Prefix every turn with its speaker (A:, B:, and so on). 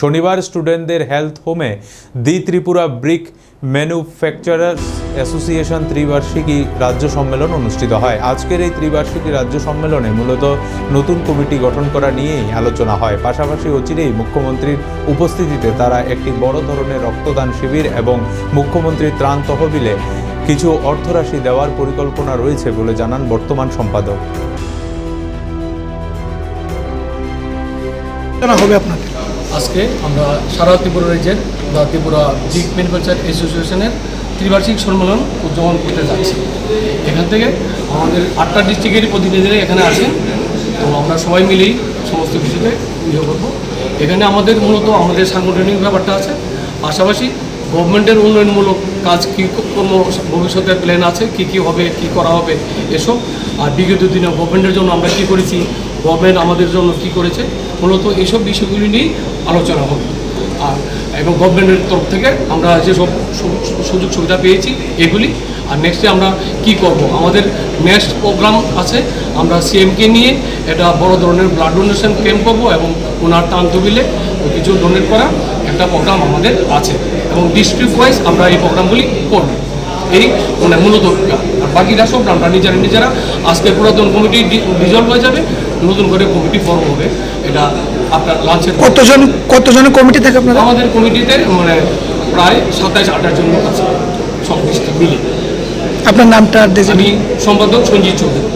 A: শনিবার স্টুডেন্টদের হেলথ হোমে the Tripura brick manufacturers association ত্রিবার্ষিকী রাজ্য সম্মেলন অনুষ্ঠিত হয়। আজকের এই ত্রিবার্ষিকী রাজ্য সম্মেলনে মূলত নতুন কমিটি গঠন করা নিয়েই আলোচনা হয়। পাশাপাশি অচিরেই মুখ্যমন্ত্রীর উপস্থিতিতে তারা একটি বড় ধরনের রক্তদান শিবির এবং মুখ্যমন্ত্রীর ত্রাণ তহবিলে কিছু অর্থরাশি দেওয়ার পরিকল্পনা রয়েছে বলে জানান বর্তমান সম্পাদক।
B: হবে আপনাদের।
C: আজকে আমরা সারা ত্রিপুরা রাজ্যের বা ত্রিপুরা ব্রিক ম্যানুফ্যাকচার অ্যাসোসিয়েশনের ত্রিবার্ষিক সম্মেলন উদযাপন করতে যাচ্ছি। এখান থেকে আমাদের আটটা ডিস্ট্রিক্টেরই প্রতিনিধিরা এখানে আছেন তো আমরা সবাই মিলেই সমস্ত কিছুতে ইয়ে করব। এখানে আমাদের মূলত আমাদের সাংগঠনিক ব্যাপারটা আছে। পাশাপাশি গভর্নমেন্টের উন্নয়নমূলক কাজ কী কোনো ভবিষ্যতের প্ল্যান আছে, কি কি হবে, কি করা হবে, এসব। আর বিগত দিনে গভর্নমেন্টের জন্য আমরা কী করেছি গভর্নমেন্ট আমাদের জন্য কি করেছে? মূলত এইসব বিষয়গুলি নিয়ে আলোচনা হবে। আর এবং গভর্নমেন্টের তরফ থেকে আমরা যেসব সুযোগ সুবিধা পেয়েছি এগুলি। আর নেক্সটে আমরা কি করব? আমাদের নেক্সট প্রোগ্রাম আছে। আমরা সিএমকে নিয়ে এটা বড় ধরনের ব্লাড ডোনেশন ক্যাম্প করব এবং ওনার টান টান্তবিলে কিছু ডোনেট করা একটা প্রোগ্রাম আমাদের আছে। এবং ডিস্ট্রিক্ট ওয়াইজ আমরা এই প্রোগ্রামগুলি করব। এই মানে মূলত আর বাকিরা সব আমরা নিজেরা নিজেরা আজকে পুরাতন কমিটি ডিজলভ হয়ে যাবে। নতুন করে কমিটি ফর্ম হবে। এটা আপনার লাঞ্চের
B: কতজন কতজন কমিটি থাকে আপনার
C: আমাদের কমিটিতে মানে প্রায় সাতাইশ আঠাশ জন আছে। সব মিলে
B: আপনার নামটা
C: আমি সম্পাদক সঞ্জিত চৌধুরী।